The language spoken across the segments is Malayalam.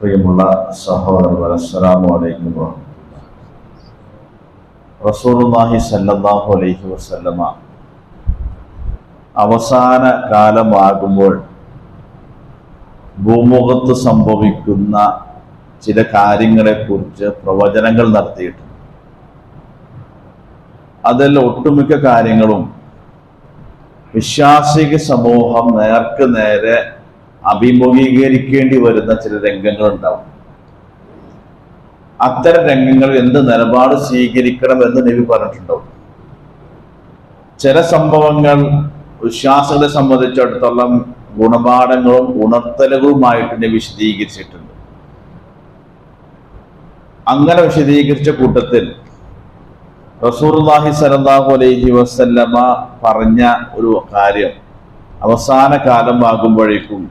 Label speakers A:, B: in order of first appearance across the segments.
A: പ്രിയമുള്ള സഹോദരങ്ങൾ അസ്സലാമു അലൈക്കും. റസൂലുള്ളാഹി സല്ലല്ലാഹു അലൈഹി വസല്ലമ അവസാന കാലമാകുമ്പോൾ ഭൂമുഖത്ത് സംഭവിക്കുന്ന ചില കാര്യങ്ങളെക്കുറിച്ച് പ്രവചനങ്ങൾ നടത്തിയിട്ടുണ്ട് അതിൽ ഒട്ടുമിക്ക കാര്യങ്ങളും വിശ്വാസിക സമൂഹം നേർക്ക് നേരെ അഭിമുഖീകരിക്കേണ്ടി വരുന്ന ചില രംഗങ്ങൾ ഉണ്ടാവും അത്തരം രംഗങ്ങൾ എന്ത് നിലപാട് സ്വീകരിക്കണം എന്ന് നബി പറഞ്ഞിട്ടുണ്ടാവും ചില സംഭവങ്ങൾ വിശ്വാസികളെ സംബന്ധിച്ചിടത്തോളം ഗുണപാഠങ്ങളും ഉണർത്തലുകളുമായിട്ട് നബി വിശദീകരിച്ചിട്ടുണ്ട്. അങ്ങനെ വിശദീകരിച്ച കൂട്ടത്തിൽ റസൂർലാഹി സലല്ലാഹു അലൈഹി വസല്ലമ പറഞ്ഞ ഒരു കാര്യം അവസാന കാലമാകുമ്പോഴേക്കും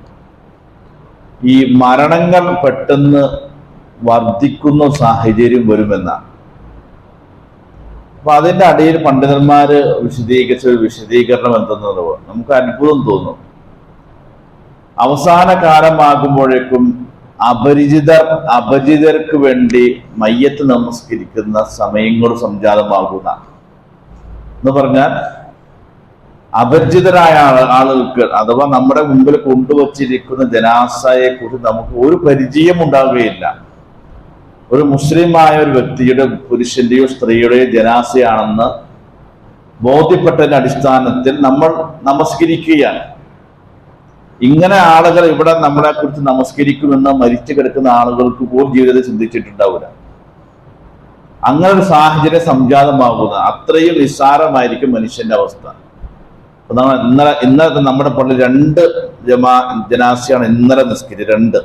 A: ഈ മരണങ്ങൾ പെട്ടെന്ന് വർദ്ധിക്കുന്ന സാഹചര്യം വരുമെന്നാണ്. അപ്പൊ അതിന്റെ അടിയിൽ പണ്ഡിതന്മാര് വിശദീകരിച്ച ഒരു വിശദീകരണം എന്തെന്നത് നമുക്ക് അത്ഭുതം തോന്നും. അവസാന കാലമാകുമ്പോഴേക്കും അപരിചിതർ അപരിചിതർക്ക് വേണ്ടി മയ്യത്ത് നമസ്കരിക്കുന്ന സമയങ്ങൾ സംജാതമാകുന്ന എന്ന് പറഞ്ഞാൽ അപരിചിതരായ ആള- ആളുകൾക്ക് അഥവാ നമ്മുടെ മുമ്പിൽ കൊണ്ടുവച്ചിരിക്കുന്ന ജനാസയെ കുറിച്ച് നമുക്ക് ഒരു പരിചയം ഉണ്ടാവുകയില്ല. ഒരു മുസ്ലിമായ ഒരു വ്യക്തിയുടെ പുരുഷന്റെയോ സ്ത്രീയുടെയോ ജനാസയാണെന്ന് ബോധ്യപ്പെട്ടതിന്റെ അടിസ്ഥാനത്തിൽ നമ്മൾ നമസ്കരിക്കുകയാണ്. ഇങ്ങനെ ആളുകൾ ഇവിടെ നമ്മളെ കുറിച്ച് നമസ്കരിക്കുമെന്ന് മരിച്ചു കിടക്കുന്ന ആളുകൾക്ക് പോലും ജീവിതത്തിൽ ചിന്തിച്ചിട്ടുണ്ടാവില്ല. അങ്ങനെ ഒരു സാഹചര്യം സംജാതമാകുന്ന അത്രയും നിസ്സാരമായിരിക്കും മനുഷ്യന്റെ അവസ്ഥ. ഇന്നലെ ഇന്നലെ നമ്മുടെ പള്ളി രണ്ട് ജമാ ജനാസിയാണ് ഇന്നലെ നിസ്കരി രണ്ട്.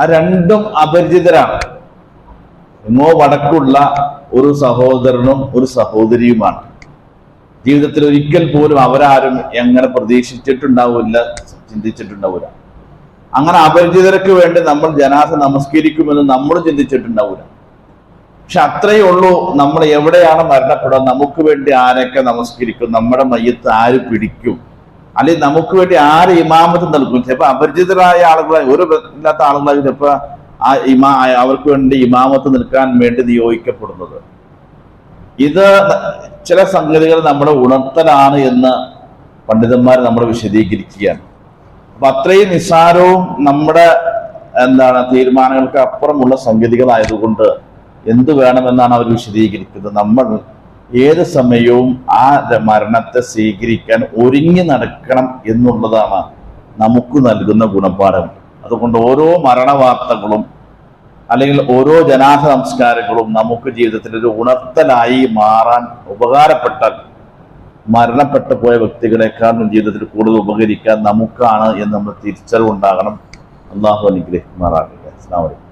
A: ആ രണ്ടും അപരിചിതരാണ്. എങ്ങോ വടക്കുള്ള ഒരു സഹോദരനും ഒരു സഹോദരിയുമാണ്. ജീവിതത്തിൽ ഒരിക്കൽ പോലും അവരാരും എങ്ങനെ പ്രതീക്ഷിച്ചിട്ടുണ്ടാവില്ല ചിന്തിച്ചിട്ടുണ്ടാവില്ല. അങ്ങനെ അപരിചിതർക്ക് വേണ്ടി നമ്മൾ ജനാസ നമസ്കരിക്കുമെന്ന് നമ്മൾ ചിന്തിച്ചിട്ടുണ്ടാവില്ല. പക്ഷെ അത്രയേ ഉള്ളൂ നമ്മൾ എവിടെയാണ് മരണപ്പെടുക. നമുക്ക് വേണ്ടി ആരൊക്കെ നമസ്കരിക്കും? നമ്മുടെ മയ്യത്ത് ആര് പിടിക്കും? അല്ലെങ്കിൽ നമുക്ക് വേണ്ടി ആര് ഇമാമത്ത് നൽകും? ചിലപ്പോ അപരിചിതരായ ആളുകൾ ഒരു ഇല്ലാത്ത ആളുകളായി ചിലപ്പോ ആ ഇമാ അവർക്ക് വേണ്ടി ഇമാമത്ത് നിൽക്കാൻ വേണ്ടി നിയോഗിക്കപ്പെടുന്നത്. ഇത് ചില സംഗതികൾ നമ്മുടെ ഉണർത്തലാണ് എന്ന് പണ്ഡിതന്മാർ നമ്മൾ വിശദീകരിക്കുകയാണ്. അപ്പൊ അത്രയും നിസ്സാരവും നമ്മുടെ എന്താണ് തീരുമാനങ്ങൾക്ക് അപ്പുറമുള്ള സംഗതികളായതുകൊണ്ട് എന്ത് വേണമെന്നാണ് അവർ വിശദീകരിക്കുന്നത്? നമ്മൾ ഏത് സമയവും ആ മരണത്തെ സ്വീകരിക്കാൻ ഒരുങ്ങി നടക്കണം എന്നുള്ളതാണ് നമുക്ക് നൽകുന്ന ഗുണപാഠം. അതുകൊണ്ട് ഓരോ മരണവാർത്തകളും അല്ലെങ്കിൽ ഓരോ ജനാഥ സംസ്കാരങ്ങളും നമുക്ക് ജീവിതത്തിൽ ഒരു ഉണർത്തലായി മാറാൻ ഉപകാരപ്പെട്ടാൽ മരണപ്പെട്ടു പോയ വ്യക്തികളെക്കാളും ജീവിതത്തിൽ കൂടുതൽ ഉപകരിക്കാൻ നമുക്കാണ് എന്ന് നമ്മൾ തിരിച്ചറിവുണ്ടാകണം. അള്ളാഹു അനുഗ്രഹിക്കുമാറാകട്ടെ. അസ്സാം വലൈക്കും